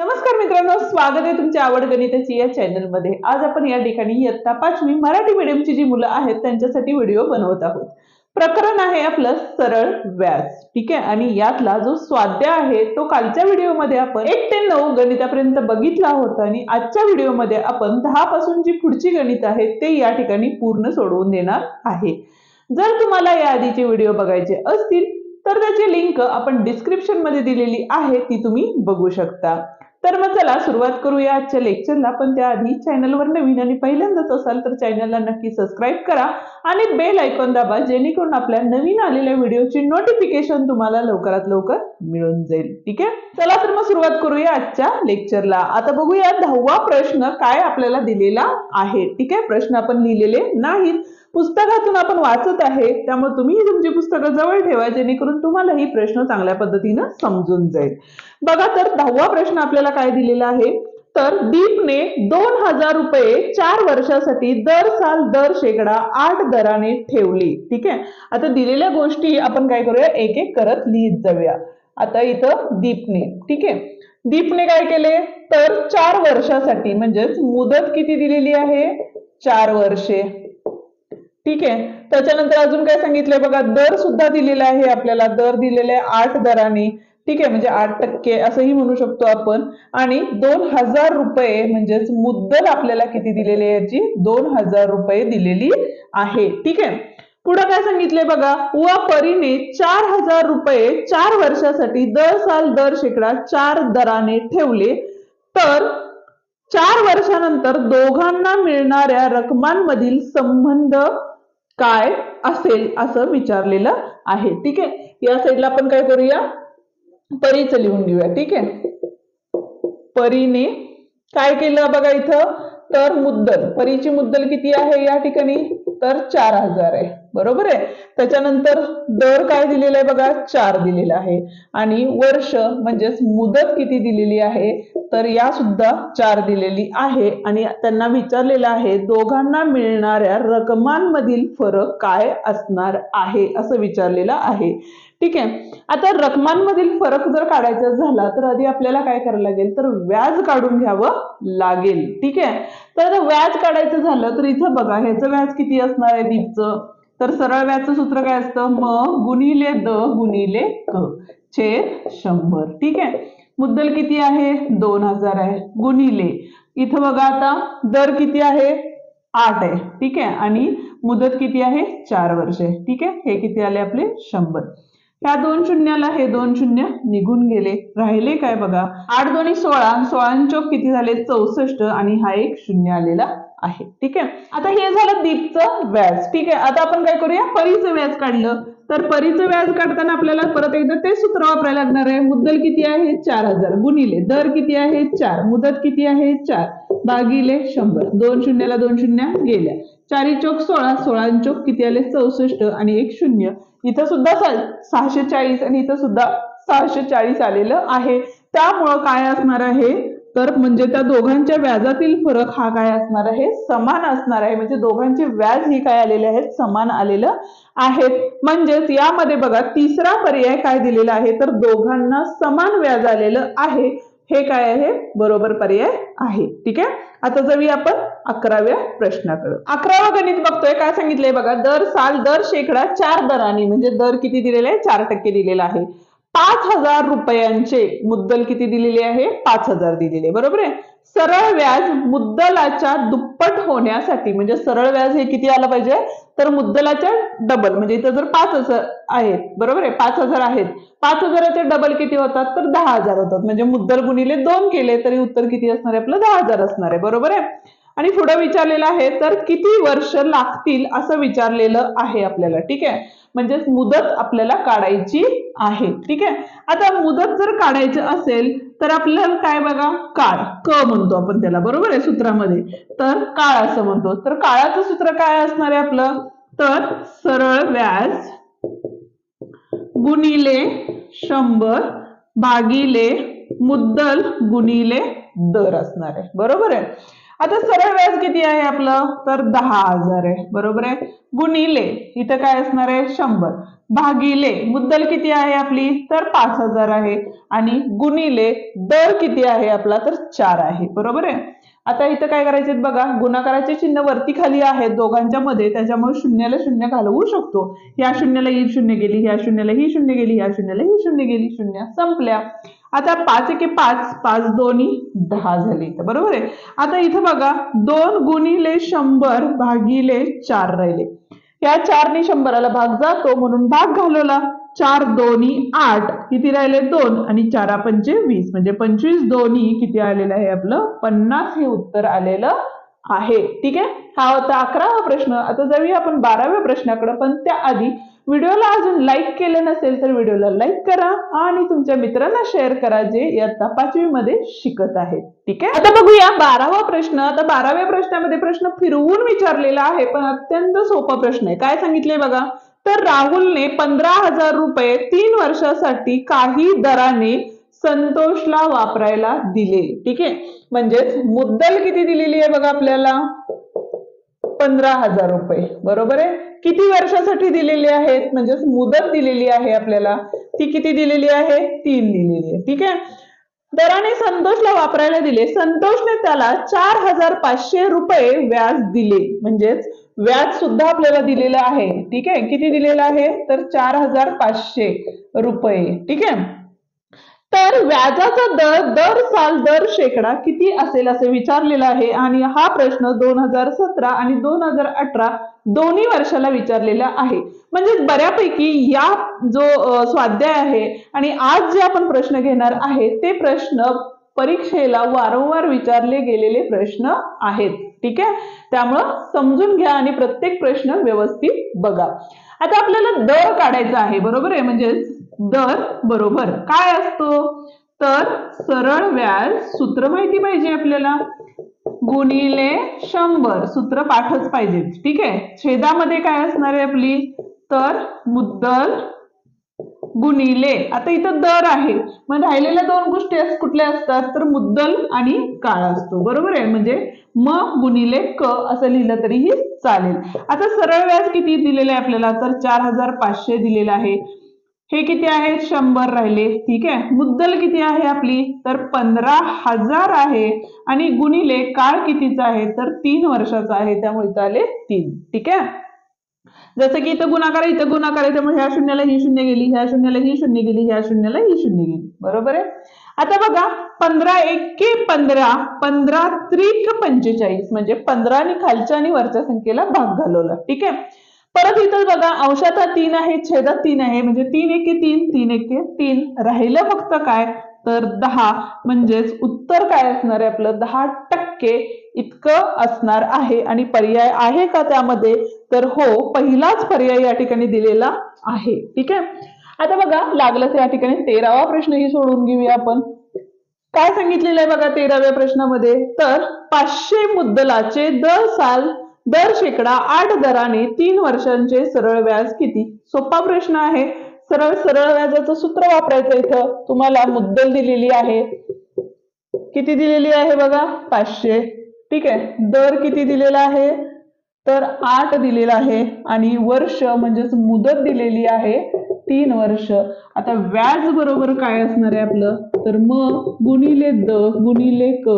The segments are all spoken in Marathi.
नमस्कार मित्रांनो स्वागत आहे तुमच्या आवड गणिताची या चॅनलमध्ये आज आपण या ठिकाणी इयत्ता पाचवी मराठी मीडियमची जी मुलं आहेत त्यांच्यासाठी व्हिडिओ बनवत आहोत. प्रकरण आहे आपलं सरळ व्याज ठीक आहे? आणि यातला जो स्वाध्याय आहे तो कालच्या व्हिडिओमध्ये आपण एक ते नऊ गणितापर्यंत बघितला होता आणि आजच्या व्हिडिओमध्ये आपण दहा पासून जी पुढची गणित आहेत ते या ठिकाणी पूर्ण सोडवून देणार आहे. जर तुम्हाला या आधीचे व्हिडिओ बघायचे असतील तर त्याची लिंक आपण डिस्क्रिप्शनमध्ये दिलेली आहे ती तुम्ही बघू शकता. तर मग चला सुरुवात करूया आजच्या लेक्चरला पण त्याआधी चॅनलवर नवीन आणि पहिल्यांदाच असाल तर चॅनलला नक्की सबस्क्राईब करा. आणि बेल आयकॉन दाबा जेणेकरून आपल्या नवीन आलेल्या व्हिडिओची नोटिफिकेशन तुम्हाला लवकरात लवकर मिळून जाईल. ठीक आहे? चला तर मग सुरुवात करूया आजच्या लेक्चरला आता बघूया दहावा प्रश्न काय आपल्याला दिलेला आहे. ठीक आहे? प्रश्न आपण लिहिलेले नाहीत. पुस्तकातून आपण वाचत आहे. त्यामुळे तुम्ही तुमची पुस्तकं जवळ ठेवा जेणेकरून तुम्हाला ही प्रश्न चांगल्या पद्धतीनं समजून जाईल. बघा तर दहावा प्रश्न आपल्याला काय दिलेला आहे? तर दीपने दोन हजार रुपये चार वर्षासाठी दर साल दर शेकडा आठ दराने ठेवली. ठीक आहे? आता दिलेल्या गोष्टी आपण काय करूया? एक एक करत लिहित जाऊया. आता इथं दीपने. ठीक आहे? दीपने काय केले? तर चार वर्षासाठी म्हणजेच मुदत किती दिलेली आहे? चार वर्षे. ठीक आहे? त्याच्यानंतर अजून काय सांगितलंय बघा? दर सुद्धा दिलेला आहे आपल्याला. दर दिलेले आहे आठ दराने. ठीक आहे म्हणजे आठ टक्के असंही म्हणू शकतो आपण. आणि दोन हजार रुपये म्हणजेच मुद्दल आपल्याला किती दिलेली आहे याची? दोन हजार रुपये दिलेली आहे. ठीक आहे? पुढे काय सांगितले बघा? व परीने चार हजार रुपये चार वर्षासाठी दर साल दर शेकडा चार दराने ठेवले. तर चार वर्षानंतर दोघांना मिळणाऱ्या रकमांमधील संबंध काय असेल असं विचारलेलं आहे. ठीक आहे? या साईडला आपण काय करूया? परीचं लिहून घेऊया ठीक आहे? परीने काय केलं बघा इथं? तर मुद्दल. परीची मुद्दल किती आहे या ठिकाणी? तर चार हजार आहे. बरोबर आहे? त्याच्यानंतर दर काय दिलेला आहे बघा? चार दिलेला आहे. आणि वर्ष म्हणजेच मुदत किती दिलेली आहे? तर या सुद्धा चार दिलेली आहे. आणि त्यांना विचारलेलं आहे दोघांना मिळणाऱ्या रकमांमधील फरक काय असणार आहे? असं विचारलेलं आहे. ठीक आहे? आता रकमांमधील फरक जर काढायचा झाला तर आधी आपल्याला काय करायला लागेल? तर व्याज काढून घ्यावं लागेल. ठीक आहे? तर व्याज काढायचं झालं तर इथं बघा ह्याचं व्याज किती असणार आहे? दीपचं? तर सरळ व्याजचं सूत्र काय असतं? म गुणिले द गुणिले क छेद शंभर. ठीक आहे? मुद्दल किती आहे? दोन हजार आहे. गुणिले. इथं बघा आता दर किती आहे? आठ आहे. ठीक आहे? आणि मुदत किती आहे? चार वर्ष आहे. ठीक आहे? हे किती आले आपले? शंभर. ह्या दोन शून्याला हे दोन शून्य निघून गेले. राहिले काय बघा? आठ दोन्ही सोळा. सोळा किती झाले? चौसष्ट. आणि हा एक शून्य आलेला आहे. ठीक आहे? आता हे झालं दीपचं व्याज. ठीक आहे? आता आपण काय करूया? परीचं व्याज काढलं. तर परीचं व्याज काढताना आपल्याला परत एकदा ते सूत्र वापरायला लागणार आहे. मुद्दल किती आहे? चार हजार. गुणिले. दर किती आहे? चार. मुदत किती आहे? चार. भागिले शंभर. दोन शून्याला दोन शून्य गेल्या. चारी चौक सोळा. सोळा चौक किती आले? चौसष्ट आणि एक शून्य. इथं सुद्धा सहाशे चाळीस आणि इथं सुद्धा सहाशे चाळीस आलेलं आहे. त्यामुळं काय असणार आहे? तर म्हणजे त्या दोघांच्या व्याजातील फरक हा काय असणार आहे? समान असणार आहे. म्हणजे दोघांचे व्याज हे काय आलेले आहेत? समान आलेलं आहेत. म्हणजेच यामध्ये बघा तिसरा पर्याय काय दिलेला आहे? तर दोघांना समान व्याज आलेलं आहे. हे काय आहे? बरोबर पर्याय आहे. ठीक आहे? आता जाऊया आपण अकराव्या प्रश्नाकडे. अकरावा गणित बघतोय. काय सांगितलंय बघा? दर साल दर शेकडा चार दराने म्हणजे दर किती दिलेला आहे? चार टक्के दिलेला आहे. पाच हजार रुपयांचे मुद्दल किती दिलेले आहे? पाच हजार दिलेले बरोबर आहे? सरळ व्याज मुद्दलाच्या दुप्पट होण्यासाठी म्हणजे सरळ व्याज हे किती आलं पाहिजे? तर मुद्दलाच्या डबल म्हणजे इथं जर पाच हजार आहेत बरोबर आहे? पाच हजार आहेत. पाच हजाराचे डबल किती होतात? तर दहा हजार होतात. म्हणजे मुद्दल गुणिले दोन केले तरी उत्तर किती असणार आहे? आपलं दहा हजार असणार आहे. बरोबर आहे? आणि पुढे विचारलेलं आहे तर किती वर्ष लागतील असं विचारलेलं आहे आपल्याला ठीक आहे? म्हणजेच मुदत आपल्याला काढायची आहे ठीक आहे? आता मुदत जर काढायची असेल तर आपल्याला काय बघा? काळ क म्हणतो आपण त्याला बरोबर आहे सूत्रामध्ये? तर काळ असं म्हणतो. तर काळाचं सूत्र काय असणार आहे आपलं? तर सरळ व्याज गुणिले शंभर भागिले मुद्दल गुणिले दर असणार आहे बरोबर आहे? आता सरळ व्याज किती आहे आपलं? तर दहा हजार आहे. बरोबर आहे? गुणिले इथं काय असणार आहे? शंभर. भागिले मुद्दल किती आहे आपली? तर पाच हजार आहे. आणि गुणिले दर किती आहे आपला? तर चार आहे. बरोबर आहे? आता इथं काय करायचे बघा? गुणाकाराचे चिन्ह वरती खाली आहेत दोघांच्या मध्ये. त्याच्यामुळे शून्याला शून्य घालवू शकतो. या शून्याला ही शून्य गेली ह्या शून्याला ही शून्य गेली ह्या शून्याला ही शून्य गेली. शून्य संपल्या. आता पाच एके पाच पाच दोन्ही दहा झाले इथं. बरोबर आहे? आता इथं बघा दोन गुणिले शंभर भागिले चार राहिले. या चारने शंभराला भाग जातो म्हणून भाग घालवला. चार दोन्ही आठ किती राहिले? दोन. आणि चारा पंचे वीस म्हणजे पंचवीस दोन्ही किती आलेलं आहे आपलं? पन्नास हे उत्तर आलेलं आहे. ठीक आहे? हा होता अकरावा प्रश्न. आता जाऊया आपण बाराव्या प्रश्नाकडे पण त्याआधी व्हिडिओला अजून लाईक केलं नसेल तर व्हिडिओला लाईक करा आणि तुमच्या मित्रांना शेअर करा जे इयत्ता पाचवी मध्ये शिकत आहेत. ठीक आहे? आता बघूया बारावा प्रश्न. आता बाराव्या प्रश्नामध्ये प्रश्न फिरवून विचारलेला आहे पण अत्यंत सोपा प्रश्न आहे. काय सांगितले बघा? तर राहुलने पंधरा हजार रुपये तीन वर्षासाठी काही दराने संतोषला वापरायला दिले. ठीक आहे? म्हणजेच मुद्दल किती दिलेली आहे बघा आपल्याला? पंधरा हजार रुपये. बरोबर आहे? किती वर्षासाठी दिलेली आहेत म्हणजेच मुदत दिलेली आहे आपल्याला. ती किती दिलेली आहे? तीन दिलेली आहे. ठीक आहे? दराने संतोषला वापरायला दिले. संतोषने त्याला चार हजार पाचशे रुपये व्याज दिले. म्हणजेच व्याज सुद्धा आपल्याला दिलेलं आहे. ठीक आहे? किती दिलेलं आहे? तर चार हजार पाचशे रुपये. ठीक आहे? तर व्याजाचा दर दर साल दर शेकडा किती असेल असे विचारलेला आहे? आणि हा प्रश्न दोन हजार सतरा आणि दोन हजार अठरा दोन्ही वर्षाला विचारलेला आहे. म्हणजे बऱ्यापैकी या जो स्वाध्याय आहे आणि आज जे आपण प्रश्न घेणार आहे ते प्रश्न परीक्षेला वारंवार विचारले गेलेले प्रश्न आहेत. ठीक आहे? त्यामुळं समजून घ्या आणि प्रत्येक प्रश्न व्यवस्थित बघा. आता आपल्याला दर काढायचा आहे बरोबर आहे? म्हणजे दर बरोबर काय असतो? तर सरळ व्याज सूत्र माहिती पाहिजे आपल्याला. गुणिले शंभर सूत्र पाठच पाहिजे ठीक आहे? छेदामध्ये काय असणार आहे आपली? तर मुद्दल गुणिले. आता इथं दर आहे. मग राहिलेल्या दोन गोष्टी अस- कुठल्या असतात? तर मुद्दल आणि काळ असतो. बरोबर आहे? म्हणजे म गुणिले क असं लिहिलं तरीही चालेल. आता सरळ व्याज किती दिलेलं आहे आपल्याला? तर चार हजार पाचशे दिलेलं आहे. हे किती आहे? शंभर राहिले. ठीक आहे? मुद्दल किती आहे आपली? तर पंधरा हजार आहे. आणि गुणिले काळ कितीचा आहे? तर तीन वर्षाचा आहे. त्यामुळे इथं आले तीन. ठीक आहे? जसं की इथं गुणाकार इथं गुणाकार आहे. त्यामुळे ह्या शून्याला ही शून्य गेली. ह्या शून्याला ही शून्य गेली. ह्या शून्याला ही शून्य गेली. बरोबर आहे? आता बघा पंधरा एके पंधरा पंधरा त्रिक पंचेचाळीस. म्हणजे पंधरा आणि खालच्या आणि वरच्या संख्येला भाग घालवला. ठीक आहे? परत इथं बघा अंशात तीन आहे छेदात तीन आहे म्हणजे तीन एके तीन तीन एके तीन. राहिलं फक्त काय? तर दहा. म्हणजेच उत्तर काय असणार आहे आपलं? दहा टक्के इतकं असणार आहे. आणि पर्याय आहे का त्यामध्ये? तर हो पहिलाच पर्याय या ठिकाणी दिलेला आहे. ठीक आहे? आता बघा लागलंच या ठिकाणी तेरावा प्रश्नही सोडून घेऊया आपण. काय सांगितलेलं आहे बघा तेराव्या प्रश्नामध्ये? तर पाचशे मुद्दलाचे दर साल दर शेकडा आठ दराने तीन वर्षांचे सरळ व्याज किती? सोपा प्रश्न आहे. सरळ सरळ व्याजाचं सूत्र वापरायचं इथं. तुम्हाला मुद्दल दिलेली आहे. किती दिलेली आहे बघा? पाचशे. ठीक आहे. दर किती दिलेला आहे? तर आठ दिलेला आहे. आणि वर्ष म्हणजेच मुदत दिलेली आहे तीन वर्ष. आता व्याज बरोबर काय असणार आहे आपलं? तर म गुणिले द गुणिले क.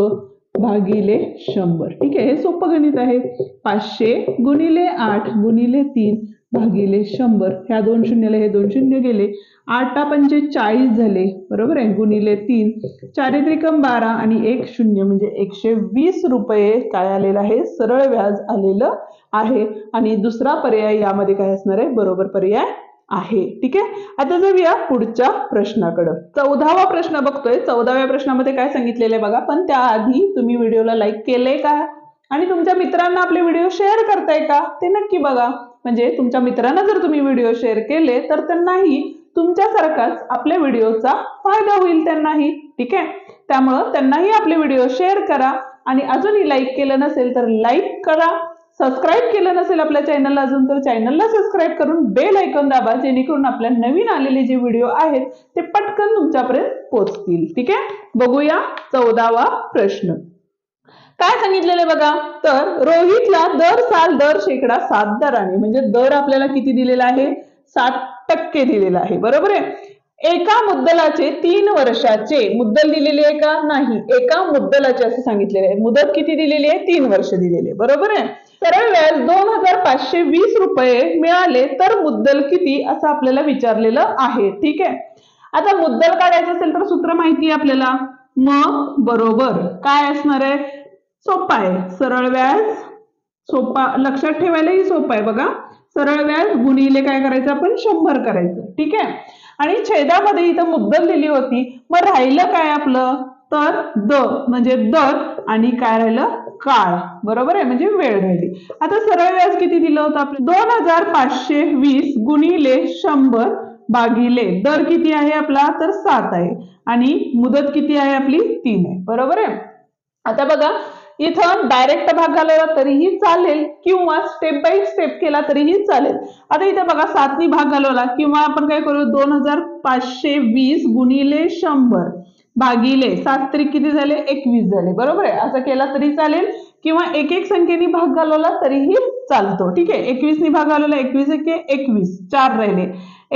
भागिले शंभर. ठीक आहे हे सोपं गणित आहे. पाचशे गुणिले आठ गुणिले तीन भागिले शंभर. ह्या दोन शून्यला हे दोन शून्य गेले. आठा पंचे चाळीस झाले बरोबर आहे? गुणिले तीन. चारित्रिकम बारा आणि एक शून्य म्हणजे एकशे वीस रुपये काय आलेलं आहे. सरळ व्याज आलेलं आहे. आणि दुसरा पर्याय यामध्ये काय असणार आहे? बरोबर पर्याय आहे. ठीक आहे? आता जाऊया पुढच्या प्रश्नाकडं. चौदावा प्रश्न बघतोय. चौदाव्या प्रश्नामध्ये काय सांगितलेलं आहे बघा. पण त्याआधी तुम्ही व्हिडिओला लाईक केलंय का? आणि तुमच्या मित्रांना आपले व्हिडिओ शेअर करताय का? ते नक्की बघा. म्हणजे तुमच्या मित्रांना जर तुम्ही व्हिडिओ शेअर केले तर त्यांनाही तुमच्यासारखाच आपल्या व्हिडिओचा फायदा होईल त्यांनाही. ठीक आहे? त्यामुळं त्यांनाही आपले व्हिडिओ शेअर करा. आणि अजूनही लाईक केलं नसेल तर लाईक करा. सबस्क्राईब केलं नसेल आपल्या चॅनलला अजून तर चॅनलला सबस्क्राईब करून बेल ऐकून दाबा जेणेकरून आपल्या नवीन आलेले जे व्हिडिओ आहेत ते पटकन तुमच्यापर्यंत पोहोचतील. ठीक आहे? बघूया चौदावा प्रश्न. काय सांगितलेलं बघा? तर रोहितला दर साल दर शेकडा सात दराने म्हणजे दर आपल्याला किती दिलेला आहे? सात टक्के दिलेला आहे. बरोबर आहे? एका मुद्दलाचे तीन वर्षाचे मुद्दल दिलेली आहे का? नाही. एका मुद्दलाचे असे सांगितलेले आहे. मुदत किती दिलेली आहे? तीन वर्ष दिलेली आहे. बरोबर आहे? सरळ व्याज दोन हजार पाचशे वीस रुपये मिळाले तर मुद्दल किती असं आपल्याला विचारलेलं आहे. ठीक आहे? आता मुद्दल काढायचं असेल तर सूत्र माहिती आहे आपल्याला? मग बरोबर. काय असणार आहे? सोपा आहे. सरळ व्याज सोपा लक्षात ठेवायलाही सोपं आहे बघा. सरळ व्याज गुणिले काय करायचं? आपण शंभर करायचं. ठीक आहे? आणि छेदामध्ये इथं मुद्दल दिली होती. मग राहिलं काय आपलं? तर द म्हणजे दर आणि काय राहिलं? काळ. बरोबर आहे? म्हणजे वेळ राहिली. आता सरळ व्याज किती दिलं होतं आपलं? दोन हजार पाचशे वीस गुणिले शंभर भागिले दर किती आहे आपला? तर सात आहे. आणि मुदत किती आहे आपली? तीन आहे. बरोबर आहे? आता बघा इथं डायरेक्ट भाग घालवला तरीही चालेल किंवा स्टेप बाय स्टेप केला तरीही चालेल. आता इथे बघा सातनी भाग घालवला. किंवा आपण काय करू? दोन हजार पाचशे वीस गुणिले शंभर भागिले सात तरी किती झाले? एकवीस झाले. बरोबर आहे? असं केला तरी चालेल. किंवा एक एक संख्येने भाग घालवला तरीही चालतो. ठीक आहे? एकवीसनी भाग घालवला एकवीस एक एकवीस. चार राहिले.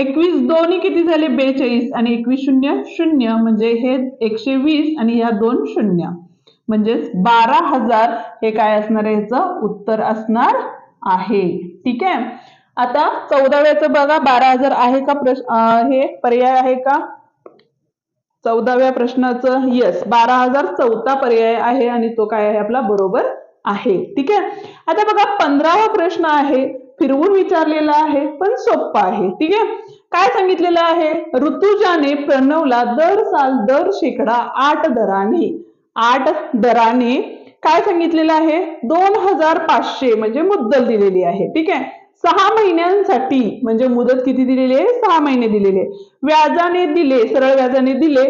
एकवीस दोन्ही किती झाले? बेचाळीस. आणि एकवीस शून्य शून्य म्हणजे हे एकशे वीस आणि ह्या दोन शून्य. म्हणजेच बारा हजार हे काय असणार आहे? ह्याचं उत्तर असणार आहे. ठीक आहे? आता चौदाव्याचं बघा बारा हजार आहे का प्रश्न हे पर्याय आहे का? चौदाव्या प्रश्नाचं यस बारा हजार चौथा पर्याय आहे आणि तो काय आहे? आपला बरोबर आहे. ठीक आहे? आता बघा पंधरावा प्रश्न आहे. फिरवून विचारलेला आहे पण सोप्पा आहे. ठीक आहे? काय सांगितलेलं आहे? ऋतुजाने प्रणवला दर साल दर शेकडा आठ दराने. आठ दराने काय सांगितलेलं आहे? दोन हजार पाचशे म्हणजे मुद्दल दिलेली आहे. ठीक आहे? सहा महिन्यांसाठी म्हणजे मुदत किती दिलेली आहे? सहा महिने दिलेले. व्याजाने दिले सरळ व्याजाने दिले.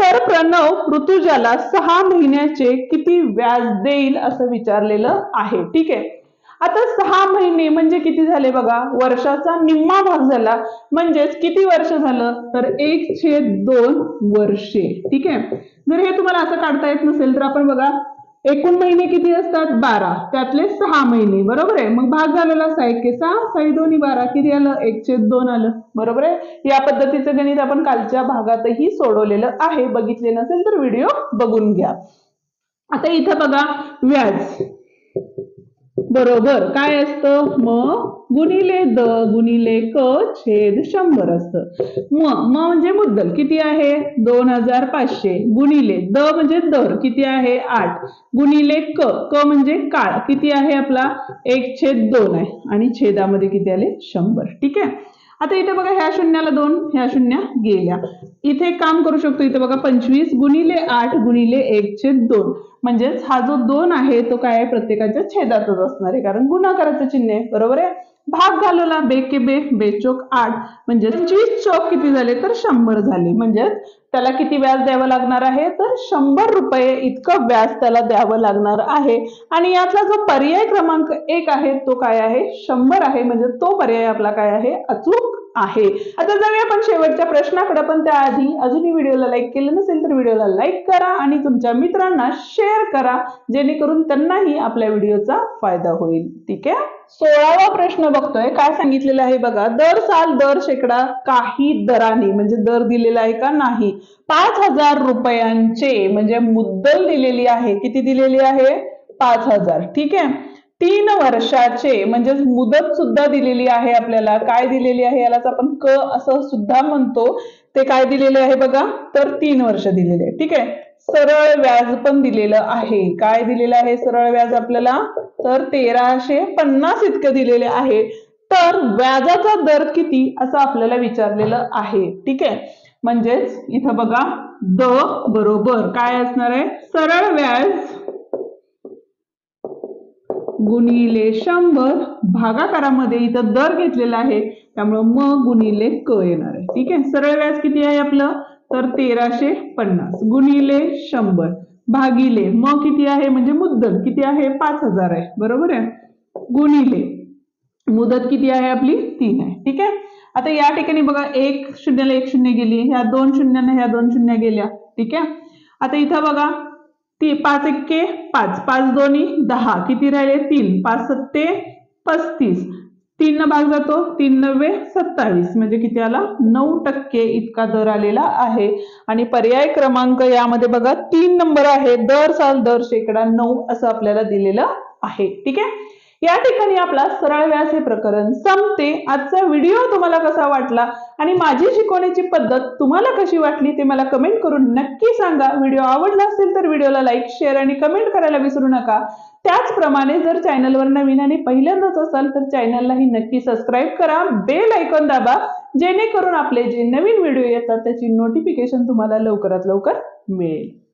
तर प्रणव ऋतुजाला सहा महिन्याचे किती व्याज देईल असं विचारलेलं आहे. ठीक आहे? आता सहा महिने म्हणजे किती झाले बघा? वर्षाचा निम्मा भाग झाला. म्हणजेच किती वर्ष झालं? तर एक छेद दोन वर्षे. ठीक आहे? जर हे तुम्हाला असं काढता येत नसेल तर आपण बघा एकूण महिने किती असतात? बारा. त्यातले सहा महिने. बरोबर आहे? मग भाग झालेला सहा एके सहा साई दोन्ही बारा. किती आलं? एक छेद दोन आलं. बरोबर आहे? या पद्धतीचं गणित आपण कालच्या भागातही सोडवलेलं आहे. बघितले नसेल तर व्हिडिओ बघून घ्या. आता इथं बघा व्याज. बरोबर. काय असतं? म गुणिले द गुणिले क छेद शंभर असतं. म म म्हणजे मुद्दल किती आहे? दोन हजार पाचशे. गुणिले द म्हणजे दर किती आहे? आठ. गुणिले क क म्हणजे काळ. किती आहे आपला? एक छेद दोन आहे. आणि छेदामध्ये किती आले? शंभर. ठीक आहे? आता इथे बघा ह्या शून्याला दोन ह्या शून्य गेल्या. इथे काम करू शकतो. इथे बघा पंचवीस गुणिले आठ गुणिले एक छेद दोन. म्हणजेच हा जो दोन आहे तो काय आहे? प्रत्येकाच्या छेदातच असणार आहे. कारण गुणाकाराचं चिन्ह आहे. बरोबर आहे? भाग घालवला. बे के बे बेचोक आठ. म्हणजे पंचवीस चौक किती झाले? तर शंभर झाले. म्हणजेच त्याला किती व्याज द्यावं लागणार आहे? तर शंभर रुपये इतकं व्याज त्याला द्यावं लागणार आहे. आणि यातला जो पर्याय क्रमांक एक आहे तो काय आहे? शंभर आहे. म्हणजे तो पर्याय आपला काय आहे? अचूक आहे. आता जाऊया आपण शेवटच्या प्रश्नाकडे. पण त्याआधी अजूनही व्हिडिओला लाईक केलं नसेल तर व्हिडिओला लाईक करा आणि तुमच्या मित्रांना शेअर करा जेणेकरून त्यांनाही आपल्या व्हिडिओचा फायदा होईल. ठीक आहे? सोळावा प्रश्न बघतोय. काय सांगितलेलं आहे बघा दर साल दर शेकडा काही दराने म्हणजे दर दिलेला आहे का नाही पाच हजार रुपयांचे म्हणजे मुद्दल दिलेली आहे. किती दिलेली आहे? पाच हजार. ठीक आहे? तीन वर्षाचे म्हणजे मुदत सुद्धा दिलेली आहे आपल्याला. काय दिलेली आहे यालाच आपण क असं सुद्धा म्हणतो. ते काय दिलेले आहे बघा? तर तीन वर्ष दिलेले आहे. ठीक आहे? सरळ व्याज पण दिलेलं आहे. काय दिलेलं आहे सरळ व्याज आपल्याला? तर तेराशे पन्नास इतकं दिलेले आहे. तर व्याजाचा दर किती? असं आपल्याला विचारलेलं आहे. ठीक आहे? म्हणजेच इथं बघा द बरोबर काय असणार आहे? सरळ व्याज गुणिले शंभर भागाकारामध्ये इथं दर घेतलेला आहे. त्यामुळं म गुणिले क येणार आहे. ठीक आहे? सरळ व्याज किती आहे आपलं? तर तेराशे पन्नास. गुणिले शंभर भागिले म किती आहे? म्हणजे मुद्दल किती आहे? पाच हजार आहे. बरोबर आहे? गुणिले मुदत किती आहे आपली? तीन आहे. ठीक आहे? आता या ठिकाणी बघा एक शून्याला एक शून्य गेली. ह्या दोन शून्याने ह्या दोन शून्य गेल्या. ठीक आहे? आता इथं बघा ती पाच एक्के पाच पाच दोन्ही दहा. किती राहिले? तीन. पाच सत्ते पस्तीस. तीन भाग जातो? तीन नव्वे सत्तावीस. म्हणजे किती आला? नऊ टक्के इतका दर आलेला आहे. आणि पर्याय क्रमांक यामध्ये बघा तीन नंबर आहे. दर साल दर शेकडा नऊ असं आपल्याला दिलेलं आहे. ठीक आहे? या ठिकाणी आपला सरळ व्यास हे प्रकरण संपते. आजचा व्हिडिओ तुम्हाला कसा वाटला आणि माझी शिकवण्याची पद्धत तुम्हाला कशी वाटली ते मला कमेंट करून नक्की सांगा. व्हिडिओ आवडला असेल तर व्हिडिओला लाईक शेअर आणि कमेंट करायला विसरू नका. त्याचप्रमाणे जर चॅनलवर नवीन आणि पहिल्यांदाच असाल तर चॅनललाही नक्की सबस्क्राईब करा. बेल ऐकून दाबा जेणेकरून आपले जे नवीन व्हिडिओ येतात त्याची नोटिफिकेशन तुम्हाला लवकरात लवकर मिळेल.